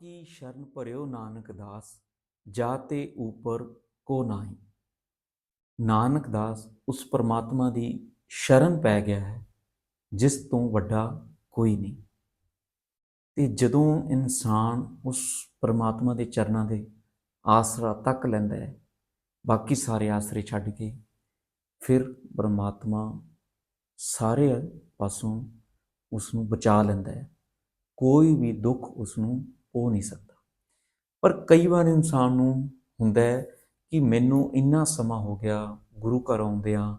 ਕੀ ਸ਼ਰਨ ਭਰਿਓ ਨਾਨਕ ਦਾਸ ਜਾਤੇ ਉਪਰ ਕੋ ਨਾਹੀ। ਨਾਨਕ ਦਾਸ, ਉਸ ਪਰਮਾਤਮਾ ਦੀ ਸ਼ਰਨ ਪੈ ਗਿਆ ਹੈ, ਜਿਸ ਤੋਂ ਵੱਡਾ ਕੋਈ ਨਹੀਂ। ਤੇ ਜਦੋਂ ਇਨਸਾਨ ਉਸ ਪਰਮਾਤਮਾ ਦੇ ਚਰਨਾਂ ਦੇ ਆਸਰਾ ਤੱਕ ਲੈਂਦਾ ਹੈ, ਬਾਕੀ ਸਾਰੇ ਆਸਰੇ ਛੱਡ ਕੇ, ਫਿਰ ਪਰਮਾਤਮਾ ਸਾਰੇ ਪਾਸੋਂ ਉਸ ਨੂੰ ਬਚਾ ਲੈਂਦਾ ਹੈ। ਕੋਈ ਵੀ ਦੁੱਖ ਉਸ ਨੂੰ ਹੋ ਨਹੀਂ ਸਕਦਾ। ਪਰ ਕਈ ਵਾਰ ਇਨਸਾਨ ਨੂੰ ਹੁੰਦਾ ਹੈ ਕਿ ਮੈਨੂੰ ਇੰਨਾ ਸਮਾਂ ਹੋ ਗਿਆ, ਗੁਰੂ ਘਰ ਆਉਂਦਿਆਂ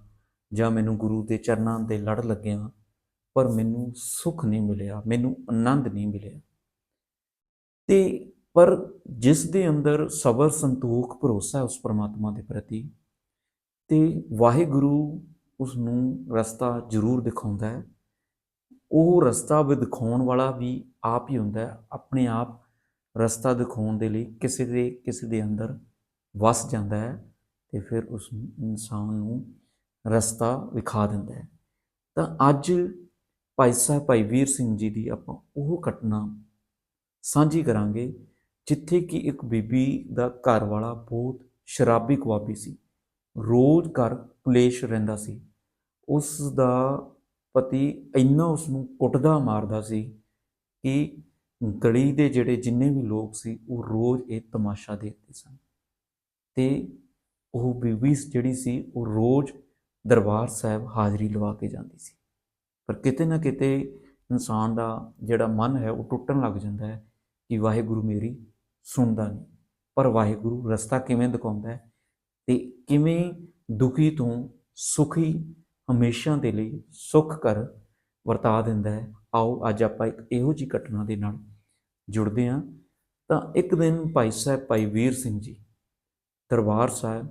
ਜਾਂ ਮੈਨੂੰ ਗੁਰੂ ਦੇ ਚਰਨਾਂ ਦੇ ਲੜ ਲੱਗਿਆ ਪਰ ਮੈਨੂੰ ਸੁੱਖ ਨਹੀਂ ਮਿਲਿਆ, ਮੈਨੂੰ ਆਨੰਦ ਨਹੀਂ ਮਿਲਿਆ। ਤੇ ਪਰ ਜਿਸ ਦੇ ਅੰਦਰ ਸਬਰ, ਸੰਤੋਖ, ਭਰੋਸਾ ਉਸ ਪਰਮਾਤਮਾ ਦੇ ਪ੍ਰਤੀ, ਤੇ ਵਾਹਿਗੁਰੂ ਉਸ ਨੂੰ ਰਸਤਾ ਜ਼ਰੂਰ ਦਿਖਾਉਂਦਾ ਹੈ। ਉਹ ਰਸਤਾ ਵੀ ਦਿਖਾਉਣ ਵਾਲਾ ਵੀ ਆਪ ਹੀ ਹੁੰਦਾ ਹੈ, ਆਪਣੇ ਆਪ ਰਸਤਾ ਦਿਖਾਉਣ ਦੇ ਲਈ ਕਿਸੇ ਦੇ ਕਿਸੇ ਦੇ ਅੰਦਰ ਵਸ ਜਾਂਦਾ ਹੈ ਤੇ ਫਿਰ ਉਸ ਇਨਸਾਨ ਨੂੰ ਰਸਤਾ ਵਿਖਾ ਦਿੰਦਾ ਹੈ। ਤਾਂ ਅੱਜ ਭਾਈ ਸਾਹਿਬ, ਭਾਈ ਵੀਰ ਸਿੰਘ ਜੀ ਦੀ ਆਪਾਂ ਉਹ ਘਟਨਾ ਸਾਂਝੀ ਕਰਾਂਗੇ ਜਿੱਥੇ ਕਿ ਇੱਕ ਬੀਬੀ ਦਾ ਘਰ ਵਾਲਾ ਬਹੁਤ ਸ਼ਰਾਬੀ ਕੁਆਬੀ ਸੀ। ਰੋਜ਼ ਘਰ ਕਲੇਸ਼ ਰਹਿੰਦਾ ਸੀ। ਉਸ ਦਾ ਪਤੀ ਇੰਨਾ ਉਸ ਨੂੰ ਕੁੱਟਦਾ ਮਾਰਦਾ ਸੀ ਕਿ ਗਲੀ ਦੇ ਜਿਹੜੇ ਜਿੰਨੇ ਵੀ ਲੋਕ ਸੀ, ਉਹ ਰੋਜ਼ ਇਹ ਤਮਾਸ਼ਾ ਦੇਖਦੇ ਸਨ। ਤੇ ਉਹ ਬੀਬੀ ਜਿਹੜੀ ਸੀ, ਉਹ ਰੋਜ਼ ਦਰਬਾਰ ਸਾਹਿਬ ਹਾਜ਼ਰੀ ਲਵਾ ਕੇ ਜਾਂਦੀ ਸੀ। ਪਰ ਕਿਤੇ ਨਾ ਕਿਤੇ ਇਨਸਾਨ ਦਾ ਜਿਹੜਾ ਮਨ ਹੈ, ਉਹ ਟੁੱਟਣ ਲੱਗ ਜਾਂਦਾ ਹੈ ਕਿ ਵਾਹਿਗੁਰੂ ਮੇਰੀ ਸੁਣਦਾ ਨਹੀਂ। ਪਰ ਵਾਹਿਗੁਰੂ ਰਸਤਾ ਕਿਵੇਂ ਦਿਖਾਉਂਦਾ ਹੈ ਤੇ ਕਿਵੇਂ ਦੁਖੀ ਤੋਂ ਸੁਖੀ ਹਮੇਸ਼ਾ ਦੇ ਲਈ ਸੁਖ ਕਰ ਵਰਤਾ ਦਿੰਦਾ ਹੈ, ਆਓ ਅੱਜ ਆਪਾਂ ਇੱਕ ਇਹੋ ਜੀ ਘਟਨਾ ਦੇ ਨਾਲ ਜੁੜਦੇ ਹਾਂ, ਤਾਂ ਇੱਕ ਦਿਨ ਭਾਈ ਸਾਹਿਬ, ਭਾਈ ਵੀਰ ਸਿੰਘ ਜੀ, ਦਰਬਾਰ ਸਾਹਿਬ,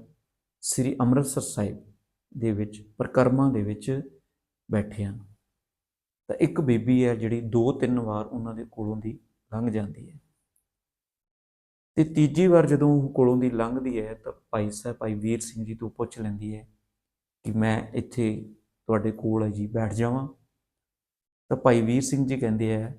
ਸ੍ਰੀ ਅੰਮ੍ਰਿਤਸਰ ਸਾਹਿਬ ਦੇ ਵਿੱਚ, ਪ੍ਰਕਰਮਾਂ ਦੇ ਵਿੱਚ ਬੈਠੇ ਹਨ ਤਾਂ ਇੱਕ ਬੀਬੀ ਹੈ ਜਿਹੜੀ ਦੋ ਤਿੰਨ ਵਾਰ ਉਹਨਾਂ ਦੇ ਕੋਲੋਂ ਦੀ ਲੰਘ ਜਾਂਦੀ ਹੈ। ਤੇ ਤੀਜੀ ਵਾਰ ਜਦੋਂ ਉਹ ਕੋਲੋਂ ਦੀ ਲੰਘਦੀ ਹੈ, ਤਾਂ ਭਾਈ ਸਾਹਿਬ, ਭਾਈ ਵੀਰ ਸਿੰਘ ਜੀ ਤੋਂ ਪੁੱਛ ਲੈਂਦੀ ਹੈ ਕਿ ਮੈਂ ਇੱਥੇ ਤੁਹਾਡੇ ਕੋਲ ਹੈ ਜੀ, ਬੈਠ ਜਾਵਾਂ। ਤਾਂ ਭਾਈ ਵੀਰ ਸਿੰਘ ਜੀ ਕਹਿੰਦੇ ਆ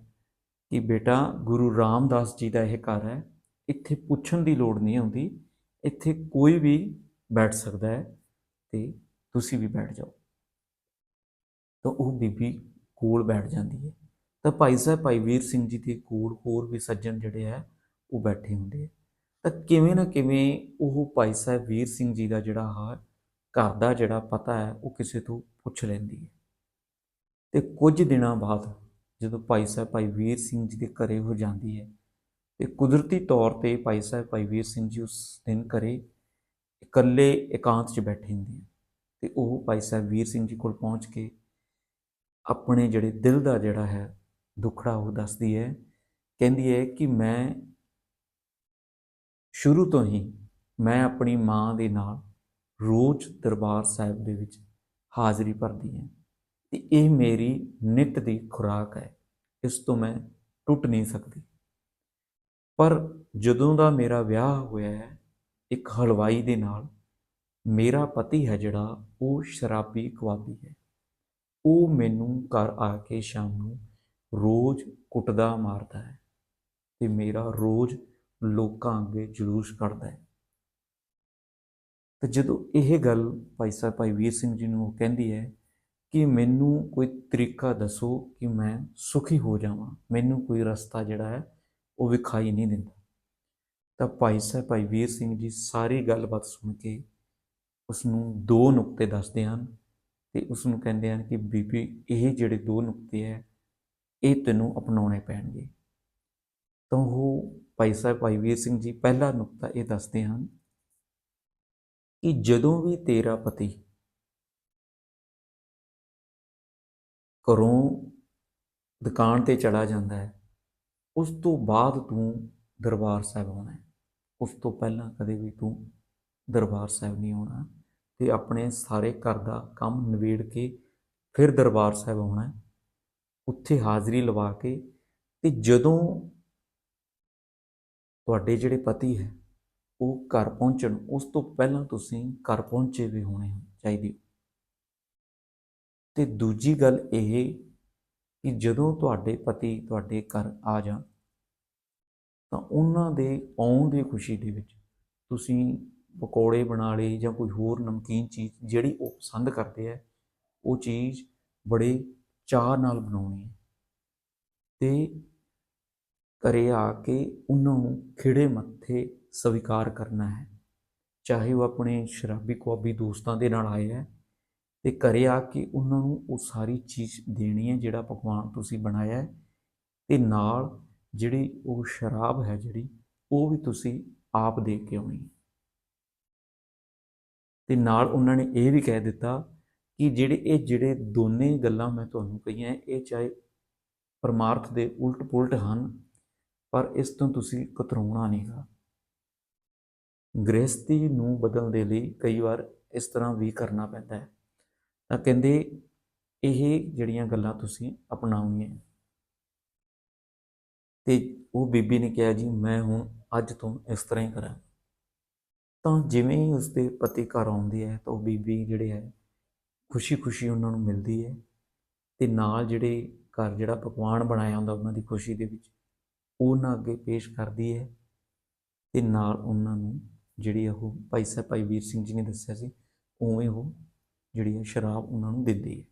ਕਿ ਬੇਟਾ ਗੁਰੂ ਰਾਮਦਾਸ ਜੀ ਦਾ ਇਹ ਘਰ ਹੈ, ਇੱਥੇ ਪੁੱਛਣ ਦੀ ਲੋੜ ਨਹੀਂ ਆਉਂਦੀ, ਇੱਥੇ ਕੋਈ ਵੀ ਬੈਠ ਸਕਦਾ ਹੈ ਤੇ ਤੁਸੀਂ ਵੀ ਬੈਠ ਜਾਓ। ਤਾਂ ਉਹ ਬੀਬੀ ਕੋਲ ਬੈਠ ਜਾਂਦੀ ਹੈ। ਤਾਂ ਭਾਈ ਸਾਹਿਬ, ਭਾਈ ਵੀਰ ਸਿੰਘ ਜੀ ਦੇ ਕੋਲ ਹੋਰ ਵੀ ਸੱਜਣ ਜਿਹੜੇ ਆ ਉਹ ਬੈਠੇ ਹੁੰਦੇ ਆ ਤਾਂ ਕਿਵੇਂ ਨਾ ਕਿਵੇਂ ਉਹ ਭਾਈ ਸਾਹਿਬ ਵੀਰ ਸਿੰਘ ਜੀ ਦਾ ਜਿਹੜਾ ਹੈ ਘਰ ਦਾ ਜਿਹੜਾ ਪਤਾ ਹੈ, ਉਹ ਕਿਸੇ ਤੋਂ ਪੁੱਛ ਲੈਂਦੀ ਹੈ। ਤੇ ਕੁਝ ਦਿਨਾਂ ਬਾਅਦ ਜਦੋਂ ਭਾਈ ਸਾਹਿਬ ਭਾਈ ਵੀਰ ਸਿੰਘ ਜੀ ਦੇ ਘਰੇ ਹੋ ਜਾਂਦੀ ਹੈ ਤੇ ਕੁਦਰਤੀ ਤੌਰ ਤੇ ਭਾਈ ਸਾਹਿਬ ਭਾਈ ਵੀਰ ਸਿੰਘ ਜੀ ਉਸ ਦਿਨ ਘਰੇ ਇਕੱਲੇ ਇਕਾਂਤ 'ਚ ਬੈਠੇ ਹੁੰਦੇ ਆ ਤੇ ਉਹ ਭਾਈ ਸਾਹਿਬ ਵੀਰ ਸਿੰਘ ਜੀ ਕੋਲ ਪਹੁੰਚ ਕੇ ਆਪਣੇ ਜਿਹੜੇ ਦਿਲ ਦਾ ਜਿਹੜਾ ਹੈ ਦੁੱਖੜਾ ਉਹ ਦੱਸਦੀ ਹੈ, ਕਹਿੰਦੀ ਹੈ ਕਿ ਮੈਂ ਸ਼ੁਰੂ ਤੋਂ ਹੀ ਮੈਂ ਆਪਣੀ ਮਾਂ ਦੇ ਨਾਲ ਰੋਜ਼ ਦਰਬਾਰ ਸਾਹਿਬ ਦੇ ਵਿੱਚ ਹਾਜ਼ਰੀ ਭਰਦੀ ਹਾਂ। ਤੇ ਇਹ ਮੇਰੀ ਨਿਤ ਦੀ ਖੁਰਾਕ ਹੈ, ਇਸ ਤੋਂ ਮੈਂ ਟੁੱਟ ਨਹੀਂ ਸਕਦੀ। ਪਰ ਜਦੋਂ ਦਾ ਮੇਰਾ ਵਿਆਹ ਹੋਇਆ ਹੈ, ਇੱਕ ਹਲਵਾਈ ਦੇ ਨਾਲ, ਮੇਰਾ ਪਤੀ ਹੈ ਜਿਹੜਾ, ਉਹ ਸ਼ਰਾਬੀ ਕਵਾਬੀ ਹੈ। ਉਹ ਮੈਨੂੰ ਘਰ ਆ ਕੇ ਸ਼ਾਮ ਨੂੰ ਰੋਜ਼ ਕੁੱਟਦਾ ਮਾਰਦਾ ਹੈ ਤੇ ਮੇਰਾ ਰੋਜ਼ ਲੋਕਾਂ ਅੱਗੇ ਜਲੂਸ ਕੱਢਦਾ ਹੈ। ਤੇ ਜਦੋਂ ਇਹ ਗੱਲ ਭਾਈ ਸਾਹਿਬ, ਭਾਈ ਵੀਰ ਸਿੰਘ ਜੀ ਨੂੰ ਕਹਿੰਦੀ ਹੈ ਕਿ ਮੈਨੂੰ ਕੋਈ ਤਰੀਕਾ ਦੱਸੋ ਕਿ ਮੈਂ ਸੁਖੀ ਹੋ ਜਾਵਾਂ। ਮੈਨੂੰ ਕੋਈ ਰਸਤਾ ਜਿਹੜਾ ਹੈ, ਉਹ ਵਿਖਾਈ ਨਹੀਂ ਦਿੰਦਾ। ਤਾਂ ਭਾਈ ਸਾਹਿਬ, ਭਾਈ ਵੀਰ ਸਿੰਘ ਜੀ ਸਾਰੀ ਗੱਲਬਾਤ ਸੁਣ ਕੇ ਉਸ ਨੂੰ ਦੋ ਨੁਕਤੇ ਦੱਸਦੇ ਹਨ ਤੇ ਉਸ ਨੂੰ ਕਹਿੰਦੇ ਹਨ ਕਿ ਬੀਬੀ, ਇਹ ਜਿਹੜੇ ਦੋ ਨੁਕਤੇ ਹੈ, ਇਹ ਤੈਨੂੰ ਅਪਣਾਉਣੇ ਪੈਣਗੇ। ਤਾਂ ਉਹ ਭਾਈ ਸਾਹਿਬ, ਭਾਈ ਵੀਰ ਸਿੰਘ ਜੀ ਪਹਿਲਾ ਨੁਕਤਾ ਇਹ ਦੱਸਦੇ ਹਨ ਕਿ ਜਦੋਂ ਵੀ ਤੇਰਾ ਪਤੀ ਘਰੋਂ ਦੁਕਾਨ ਤੇ ਚਲਾ ਜਾਂਦਾ ਹੈ। ਉਸ ਤੋਂ ਬਾਅਦ ਤੂੰ ਦਰਬਾਰ ਸਾਹਿਬ ਆਉਣਾ ਉਸ ਤੋਂ ਪਹਿਲਾਂ ਕਦੇ ਵੀ ਤੂੰ ਦਰਬਾਰ ਸਾਹਿਬ ਨਹੀਂ ਆਉਣਾ ਤੇ ਆਪਣੇ ਸਾਰੇ ਘਰ ਦਾ ਕੰਮ ਨਿਬੇੜ ਕੇ ਫਿਰ ਦਰਬਾਰ ਸਾਹਿਬ ਆਉਣਾ ਉੱਥੇ ਹਾਜ਼ਰੀ ਲਵਾ ਕੇ ਤੇ ਜਦੋਂ ਤੁਹਾਡੇ ਜਿਹੜੇ ਪਤੀ ਹੈ, ਉਹ ਘਰ ਪਹੁੰਚਣ, ਉਸ ਤੋਂ ਪਹਿਲਾਂ ਤੁਸੀਂ ਘਰ ਪਹੁੰਚੇ ਵੀ ਹੋਣੇ ਚਾਹੀਦੇ ਤੇ ਦੂਜੀ ਗੱਲ ਇਹ ਕਿ ਜਦੋਂ ਤੁਹਾਡੇ ਪਤੀ ਤੁਹਾਡੇ ਘਰ ਆ ਜਾਣ, ਤਾਂ ਉਹਨਾਂ ਦੇ ਆਉਣ ਦੀ ਖੁਸ਼ੀ ਦੇ ਵਿੱਚ ਤੁਸੀਂ ਪਕੌੜੇ ਬਣਾ ਲਏ ਜਾਂ ਕੋਈ ਹੋਰ ਨਮਕੀਨ ਚੀਜ਼ ਜਿਹੜੀ ਉਹ ਪਸੰਦ ਕਰਦੇ ਆ, ਉਹ ਚੀਜ਼ ਬੜੇ ਚਾਅ ਨਾਲ ਬਣਾਉਣੀ ਹੈ। ਤੇ ਘਰੇ ਆ ਕੇ ਉਹਨਾਂ ਨੂੰ ਖਿੜੇ ਮੱਥੇ ਸਵੀਕਾਰ ਕਰਨਾ ਹੈ। ਚਾਹੇ ਉਹ ਆਪਣੇ ਸ਼ਰਾਬੀ ਕੁਆਬੀ ਦੋਸਤਾਂ ਦੇ ਨਾਲ ਆਏ ਹੈ ਤੇ ਘਰੇ ਆ ਕੇ ਉਹਨਾਂ ਨੂੰ ਉਹ ਸਾਰੀ ਚੀਜ਼ ਦੇਣੀ ਹੈ ਜਿਹੜਾ ਪਕਵਾਨ ਤੁਸੀਂ ਬਣਾਇਆ ਹੈ। ਤੇ ਨਾਲ ਜਿਹੜੀ ਉਹ ਸ਼ਰਾਬ ਹੈ ਜਿਹੜੀ, ਉਹ ਵੀ ਤੁਸੀਂ ਆਪ ਦੇ ਕੇ ਆਉਣੀ ਹੈ। ਤੇ ਨਾਲ ਉਹਨਾਂ ਨੇ ਇਹ ਵੀ ਕਹਿ ਦਿੱਤਾ ਕਿ ਜਿਹੜੇ ਇਹ ਜਿਹੜੇ ਦੋਨੇ ਗੱਲਾਂ ਮੈਂ ਤੁਹਾਨੂੰ ਕਹੀਆਂ ਇਹ ਚਾਹੇ ਪਰਮਾਰਥ ਦੇ ਉਲਟ ਪੁਲਟ ਹਨ, ਪਰ ਇਸ ਤੋਂ ਤੁਸੀਂ ਕਤਰਾਉਣਾ ਨਹੀਂਗਾ ਗ੍ਰਸਤੀ ਨੂੰ ਬਦਲਣ ਦੇ ਲਈ ਕਈ ਵਾਰ ਇਸ ਤਰ੍ਹਾਂ ਵੀ ਕਰਨਾ ਪੈਂਦਾ ਹੈ। ਤਾਂ ਕਹਿੰਦੇ ਇਹ ਜਿਹੜੀਆਂ ਗੱਲਾਂ ਤੁਸੀਂ ਅਪਣਾਉਣੀਆਂ ਤੇ ਉਹ ਬੀਬੀ ਨੇ ਕਿਹਾ, ਜੀ, ਮੈਂ ਹੁਣ ਅੱਜ ਤੋਂ ਇਸ ਤਰ੍ਹਾਂ ਹੀ ਕਰਾਂ। ਤਾਂ ਜਿਵੇਂ ਹੀ ਉਸਦੇ ਪਤੀ ਘਰ ਆਉਂਦੇ ਹੈ, ਤਾਂ ਉਹ ਬੀਬੀ ਜਿਹੜੇ ਹੈ, ਖੁਸ਼ੀ-ਖੁਸ਼ੀ ਉਹਨਾਂ ਨੂੰ ਮਿਲਦੀ ਹੈ ਤੇ ਨਾਲ ਜਿਹੜੇ ਘਰ ਜਿਹੜਾ ਪਕਵਾਨ ਬਣਾਇਆ ਹੁੰਦਾ ਉਹਨਾਂ ਦੀ ਖੁਸ਼ੀ ਦੇ ਵਿੱਚ ਉਹਨਾਂ ਅੱਗੇ ਪੇਸ਼ ਕਰਦੀ ਹੈ ਤੇ ਨਾਲ ਉਹਨਾਂ ਨੂੰ ਜਿਹੜੀ ਉਹ ਭਾਈ ਸਾਹਿਬ, ਭਾਈ ਵੀਰ ਸਿੰਘ ਜੀ ਨੇ ਦੱਸਿਆ ਸੀ, ਉਵੇਂ ਉਹ ਜਿਹੜੀ ਹੈ ਸ਼ਰਾਬ ਉਹਨਾਂ ਨੂੰ ਦਿੰਦੀ ਹੈ।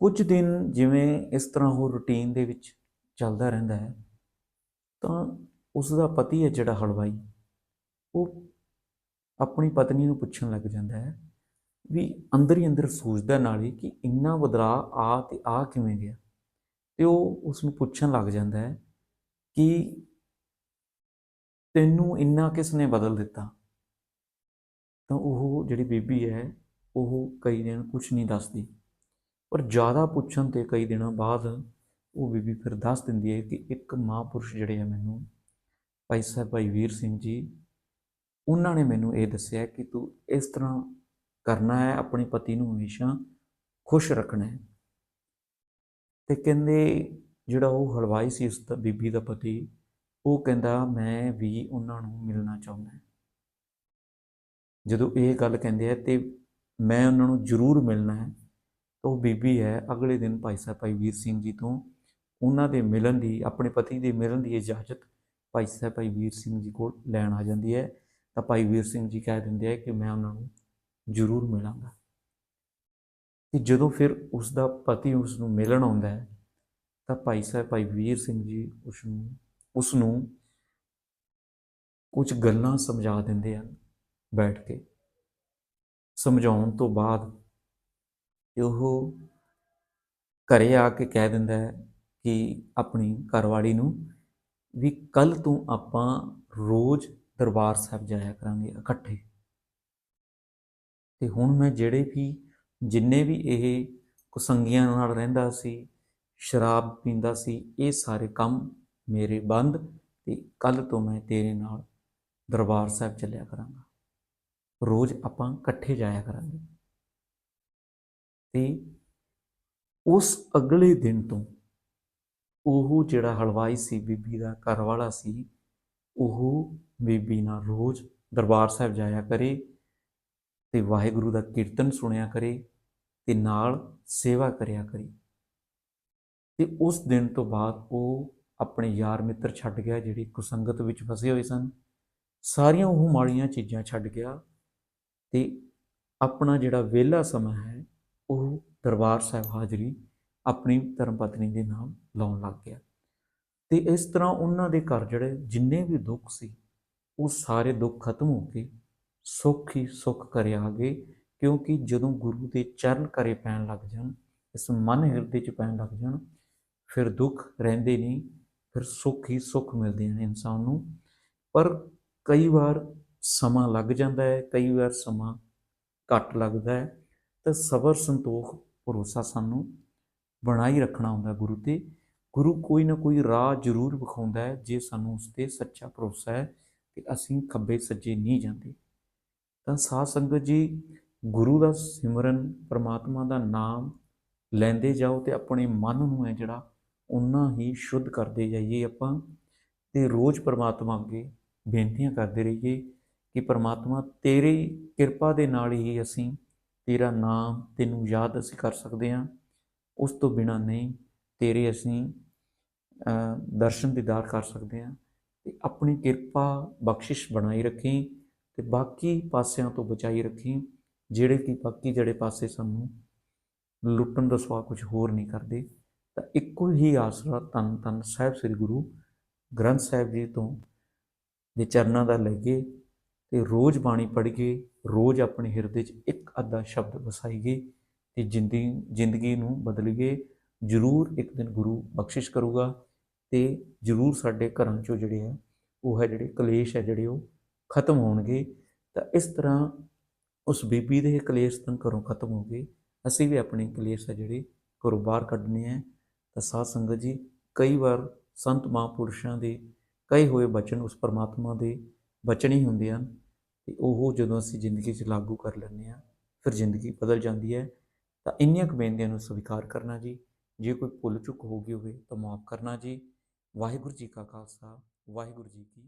ਕੁਝ ਦਿਨ ਜਿਵੇਂ ਇਸ ਤਰ੍ਹਾਂ ਉਹ ਰੁਟੀਨ ਦੇ ਵਿੱਚ ਚੱਲਦਾ ਰਹਿੰਦਾ ਹੈ, ਤਾਂ ਉਸ ਦਾ ਪਤੀ ਹੈ ਜਿਹੜਾ ਹਲਵਾਈ, ਉਹ ਆਪਣੀ ਪਤਨੀ ਨੂੰ ਪੁੱਛਣ ਲੱਗ ਜਾਂਦਾ ਹੈ ਵੀ ਅੰਦਰ ਹੀ ਅੰਦਰ ਸੋਚਦਾ ਨਾਲ ਹੀ ਕਿ ਇੰਨਾ ਬਦਲਾਅ ਆ ਤੇ ਆ ਕਿਵੇਂ ਗਿਆ। ਤੇ ਉਹ ਉਸ ਨੂੰ ਪੁੱਛਣ ਲੱਗ ਜਾਂਦਾ ਹੈ ਕਿ ਤੈਨੂੰ ਇੰਨਾ ਕਿਸ ਨੇ ਬਦਲ ਦਿੱਤਾ? ਤਾਂ ਉਹ ਜਿਹੜੀ ਬੀਬੀ ਹੈ ਉਹ ਕਈ ਦਿਨ ਕੁਝ ਨਹੀਂ ਦੱਸਦੀ। ਪਰ ਜ਼ਿਆਦਾ ਪੁੱਛਣ ਤੇ ਕਈ ਦਿਨਾਂ ਬਾਅਦ ਉਹ ਬੀਬੀ ਫਿਰ ਦੱਸ ਦਿੰਦੀ ਹੈ ਕਿ ਇੱਕ ਮਹਾਂਪੁਰਸ਼ ਜਿਹੜੇ ਆ ਮੈਨੂੰ, ਭਾਈ ਸਾਹਿਬ, ਭਾਈ ਵੀਰ ਸਿੰਘ ਜੀ, ਉਹਨਾਂ ਨੇ ਮੈਨੂੰ ਇਹ ਦੱਸਿਆ ਕਿ ਤੂੰ ਇਸ ਤਰ੍ਹਾਂ ਕਰਨਾ ਹੈ, ਆਪਣੇ ਪਤੀ ਨੂੰ ਹਮੇਸ਼ਾ ਖੁਸ਼ ਰੱਖਣਾ ਹੈ। ਤੇ ਕਹਿੰਦੇ ਜਿਹੜਾ ਉਹ ਹਲਵਾਈ ਸੀ ਉਸ ਦਾ, ਬੀਬੀ ਦਾ ਪਤੀ, ਉਹ ਕਹਿੰਦਾ, ਮੈਂ ਵੀ ਉਹਨਾਂ ਨੂੰ ਮਿਲਣਾ ਚਾਹੁੰਦਾ ਜਦੋਂ ਇਹ ਗੱਲ ਕਹਿੰਦੇ ਆ ਤੇ ਮੈਂ ਉਹਨਾਂ ਨੂੰ ਜ਼ਰੂਰ ਮਿਲਣਾ ਹੈ। ਉਹ ਬੀਬੀ ਹੈ, ਅਗਲੇ ਦਿਨ ਭਾਈ ਸਾਹਿਬ, ਭਾਈ ਵੀਰ ਸਿੰਘ ਜੀ ਤੋਂ ਉਹਨਾਂ ਦੇ ਮਿਲਣ ਦੀ, ਆਪਣੇ ਪਤੀ ਦੇ ਮਿਲਣ ਦੀ ਇਜਾਜ਼ਤ ਭਾਈ ਸਾਹਿਬ, ਭਾਈ ਵੀਰ ਸਿੰਘ ਜੀ ਕੋਲ ਲੈਣ ਆ ਜਾਂਦੀ ਹੈ। ਤਾਂ ਭਾਈ ਵੀਰ ਸਿੰਘ ਜੀ ਕਹਿ ਦਿੰਦੇ ਆ ਕਿ ਮੈਂ ਉਹਨਾਂ ਨੂੰ ਜ਼ਰੂਰ ਮਿਲਾਂਗਾ। ਤੇ ਜਦੋਂ ਫਿਰ ਉਸ ਦਾ ਪਤੀ ਉਸ ਨੂੰ ਮਿਲਣ ਆਉਂਦਾ ਹੈ, ਤਾਂ ਭਾਈ ਸਾਹਿਬ, ਭਾਈ ਵੀਰ ਸਿੰਘ ਜੀ ਉਸ ਨੂੰ ਉਸ ਨੂੰ ਕੁਝ ਗੱਲਾਂ ਸਮਝਾ ਦਿੰਦੇ ਹਨ ਬੈਠ ਕੇ। ਸਮਝਾਉਣ ਤੋਂ ਬਾਅਦ ਉਹ ਘਰੇ ਆ ਕੇ ਕਹਿ ਦਿੰਦਾ ਹੈ ਕਿ ਆਪਣੀ ਘਰਵਾਲੀ ਨੂੰ ਵੀ ਕੱਲ ਤੋਂ ਆਪਾਂ ਰੋਜ਼ ਦਰਬਾਰ ਸਾਹਿਬ ਜਾਇਆ ਕਰਾਂਗੇ ਇਕੱਠੇ। ਤੇ ਹੁਣ ਮੈਂ ਜਿਹੜੇ ਵੀ, ਜਿੰਨੇ ਵੀ ਇਹ ਕੁਸੰਗੀਆਂ ਨਾਲ ਰਹਿੰਦਾ ਸੀ, ਸ਼ਰਾਬ ਪੀਂਦਾ ਸੀ, ਇਹ ਸਾਰੇ ਕੰਮ ਮੇਰੇ ਬੰਦ ਤੇ ਕੱਲ ਤੋਂ ਮੈਂ ਤੇਰੇ ਨਾਲ ਦਰਬਾਰ ਸਾਹਿਬ ਚੱਲਿਆ ਕਰਾਂਗਾ। ਰੋਜ਼ ਆਪਾਂ ਇਕੱਠੇ ਜਾਇਆ ਕਰਾਂਗੇ। ਤੇ ਉਸ ਅਗਲੇ ਦਿਨ ਤੋਂ ਉਹ ਜਿਹੜਾ ਹਲਵਾਈ ਸੀ, ਬੀਬੀ ਦਾ ਘਰ ਵਾਲਾ ਸੀ, ਉਹ ਬੀਬੀ ਨਾਲ ਰੋਜ਼ ਦਰਬਾਰ ਸਾਹਿਬ ਜਾਇਆ ਕਰੇ ਤੇ ਵਾਹਿਗੁਰੂ ਦਾ ਕੀਰਤਨ ਸੁਣਿਆ ਕਰੇ ਤੇ ਨਾਲ ਸੇਵਾ ਕਰਿਆ ਕਰੇ। ਤੇ ਉਸ ਦਿਨ ਤੋਂ ਬਾਅਦ ਉਹ ਆਪਣੇ ਯਾਰ ਮਿੱਤਰ ਛੱਡ ਗਿਆ, ਜਿਹੜੀ ਕੁਸੰਗਤ ਵਿੱਚ ਫਸੇ ਹੋਏ ਸਨ। ਸਾਰੀਆਂ ਉਹ ਮਾੜੀਆਂ ਚੀਜ਼ਾਂ ਛੱਡ ਗਿਆ ਤੇ ਆਪਣਾ ਜਿਹੜਾ ਵਿਹਲਾ ਸਮਾਂ ਹੈ, ਉਹ ਦਰਬਾਰ ਸਾਹਿਬ ਹਾਜ਼ਰੀ ਆਪਣੀ ਧਰਮ ਪਤਨੀ ਦੇ ਨਾਮ ਲਾਉਣ ਲੱਗ ਗਿਆ। ਤੇ ਇਸ ਤਰ੍ਹਾਂ ਉਹਨਾਂ ਦੇ ਘਰ ਜਿਹੜੇ ਜਿੰਨੇ ਵੀ ਦੁੱਖ ਸੀ, ਉਹ ਸਾਰੇ ਦੁੱਖ ਖਤਮ ਹੋ ਗਏ ਸੁੱਖ ਹੀ ਸੁੱਖ ਕਰਿਆ ਆ ਗਏ, ਕਿਉਂਕਿ ਜਦੋਂ ਗੁਰੂ ਦੇ ਚਰਨ ਕਰੇ ਪੈਣ ਲੱਗ ਜਾਣ, ਇਸ ਮਨ ਹਿਰਦੇ 'ਚ ਪੈਣ ਲੱਗ ਜਾਣ, ਫਿਰ ਦੁੱਖ ਰਹਿੰਦੇ ਨਹੀਂ, ਫਿਰ ਸੁੱਖ ਹੀ ਸੁੱਖ ਮਿਲਦੇ ਨੇ ਇਨਸਾਨ ਨੂੰ। ਪਰ ਕਈ ਵਾਰ ਸਮਾਂ ਲੱਗ ਜਾਂਦਾ ਹੈ, ਕਈ ਵਾਰ ਸਮਾਂ ਘੱਟ ਲੱਗਦਾ ਹੈ। ਤਾਂ ਸਬਰ, ਸੰਤੋਖ, ਭਰੋਸਾ ਸਾਨੂੰ ਬਣਾਈ ਰੱਖਣਾ ਹੁੰਦਾ ਗੁਰੂ ਤੇ। ਗੁਰੂ ਕੋਈ ਨਾ ਕੋਈ ਰਾਹ ਜ਼ਰੂਰ ਵਿਖਾਉਂਦਾ ਹੈ, ਜੇ ਸਾਨੂੰ ਉਸ ਤੇ ਸੱਚਾ ਭਰੋਸਾ ਹੈ ਕਿ ਅਸੀਂ ਖੱਬੇ ਸੱਜੇ ਨਹੀਂ ਜਾਂਦੇ। ਤਾਂ ਸਾਧ ਸੰਗਤ ਜੀ, ਗੁਰੂ ਦਾ ਸਿਮਰਨ, ਪ੍ਰਮਾਤਮਾ ਦਾ ਨਾਮ ਲੈਂਦੇ ਜਾਓ ਤੇ ਆਪਣੇ ਮਨ ਨੂੰ ਹੈ ਜਿਹੜਾ ਉਨਾ ਹੀ ਸ਼ੁੱਧ ਕਰਦੇ ਜਾਈਏ ਆਪਾਂ ਤੇ ਰੋਜ਼ ਪ੍ਰਮਾਤਮਾ ਅੱਗੇ ਬੇਨਤੀਆਂ ਕਰਦੇ ਰਹੀਏ। ਕਿ ਪਰਮਾਤਮਾ ਤੇਰੀ ਕਿਰਪਾ ਦੇ ਨਾਲ ਹੀ ਅਸੀਂ ਤੇਰਾ ਨਾਮ ਤੈਨੂੰ ਯਾਦ ਅਸੀਂ ਕਰ ਸਕਦੇ ਹਾਂ। ਉਸ ਤੋਂ ਬਿਨਾ ਨਹੀਂ ਤੇਰੇ ਅਸੀਂ ਦਰਸ਼ਨ ਦੀਦਾਰ ਕਰ ਸਕਦੇ ਹਾਂ ਤੇ ਆਪਣੀ ਕਿਰਪਾ ਬਖਸ਼ਿਸ਼ ਬਣਾਈ ਰੱਖੀ ਤੇ ਬਾਕੀ ਪਾਸਿਆਂ ਤੋਂ ਬਚਾਈ ਰੱਖੀ ਜਿਹੜੇ ਕਿ ਬਾਕੀ ਜਿਹੜੇ ਪਾਸੇ ਸਾਨੂੰ ਲੁੱਟਣ ਦਾ ਸਵਾ ਕੁਝ ਹੋਰ ਨਹੀਂ ਕਰਦੇ। ਤਾਂ ਇੱਕੋ ਹੀ ਆਸਰਾ ਤਨ ਤਨ ਸਾਹਿਬ ਸ੍ਰੀ ਗੁਰੂ ਗ੍ਰੰਥ ਸਾਹਿਬ ਜੀ ਤੋਂ ਦੇ ਚਰਨਾਂ ਦਾ ਲੈ ਕੇ ਤੇ ਰੋਜ਼ ਬਾਣੀ ਪੜ੍ਹੀਏ ਰੋਜ਼ ਆਪਣੇ ਹਿਰਦੇ 'ਚ ਇੱਕ ਅੱਧਾ ਸ਼ਬਦ ਵਸਾਈਏ ਤੇ ਜ਼ਿੰਦਗੀ ਜ਼ਿੰਦਗੀ ਨੂੰ ਬਦਲੀਏ ਜ਼ਰੂਰ ਇੱਕ ਦਿਨ ਗੁਰੂ ਬਖਸ਼ਿਸ਼ ਕਰੂਗਾ ਤੇ ਜ਼ਰੂਰ ਸਾਡੇ ਘਰਾਂ 'ਚੋਂ ਜਿਹੜੇ ਆ, ਉਹ ਹੈ ਜਿਹੜੇ ਕਲੇਸ਼ ਹੈ ਜਿਹੜੇ ਉਹ ਖਤਮ ਹੋਣਗੇ। ਤਾਂ ਇਸ ਤਰ੍ਹਾਂ ਉਸ ਬੀਬੀ ਦੇ ਕਲੇਸ਼ ਤਾਂ ਘਰੋਂ ਖਤਮ ਹੋ ਗਏ। ਅਸੀਂ ਵੀ ਆਪਣੇ ਕਲੇਸ਼ ਆ ਜਿਹੜੇ ਘਰੋਂ ਬਾਹਰ ਕੱਢਣੇ ਆ। ਤਾਂ ਸਾਧ ਸੰਗਤ ਜੀ, ਕਈ ਵਾਰ ਸੰਤ ਮਹਾਂਪੁਰਸ਼ਾਂ ਦੇ ਕਹੇ ਹੋਏ ਬਚਨ ਉਸ ਪਰਮਾਤਮਾ ਦੇ ਬਚਨ ਹੀ ਹੁੰਦੇ ਹਨ। ਤੇ ਉਹ ਜਦੋਂ ਅਸੀਂ ਜ਼ਿੰਦਗੀ 'ਚ ਲਾਗੂ ਕਰ ਲੈਂਦੇ ਆ ਫਿਰ ਜ਼ਿੰਦਗੀ ਬਦਲ ਜਾਂਦੀ ਹੈ। ਤਾਂ ਇੰਨੀਆਂ ਕੁ ਬੇਨਤੀਆਂ ਨੂੰ ਸਵੀਕਾਰ ਕਰਨਾ ਜੀ। ਜੇ ਕੋਈ ਭੁੱਲ ਚੁੱਕ ਹੋ ਗਈ ਹੋਵੇ ਤਾਂ ਮਾਫ ਕਰਨਾ ਜੀ। ਵਾਹਿਗੁਰੂ ਜੀ ਕਾ ਖਾਲਸਾ, ਵਾਹਿਗੁਰੂ ਜੀ ਕੀ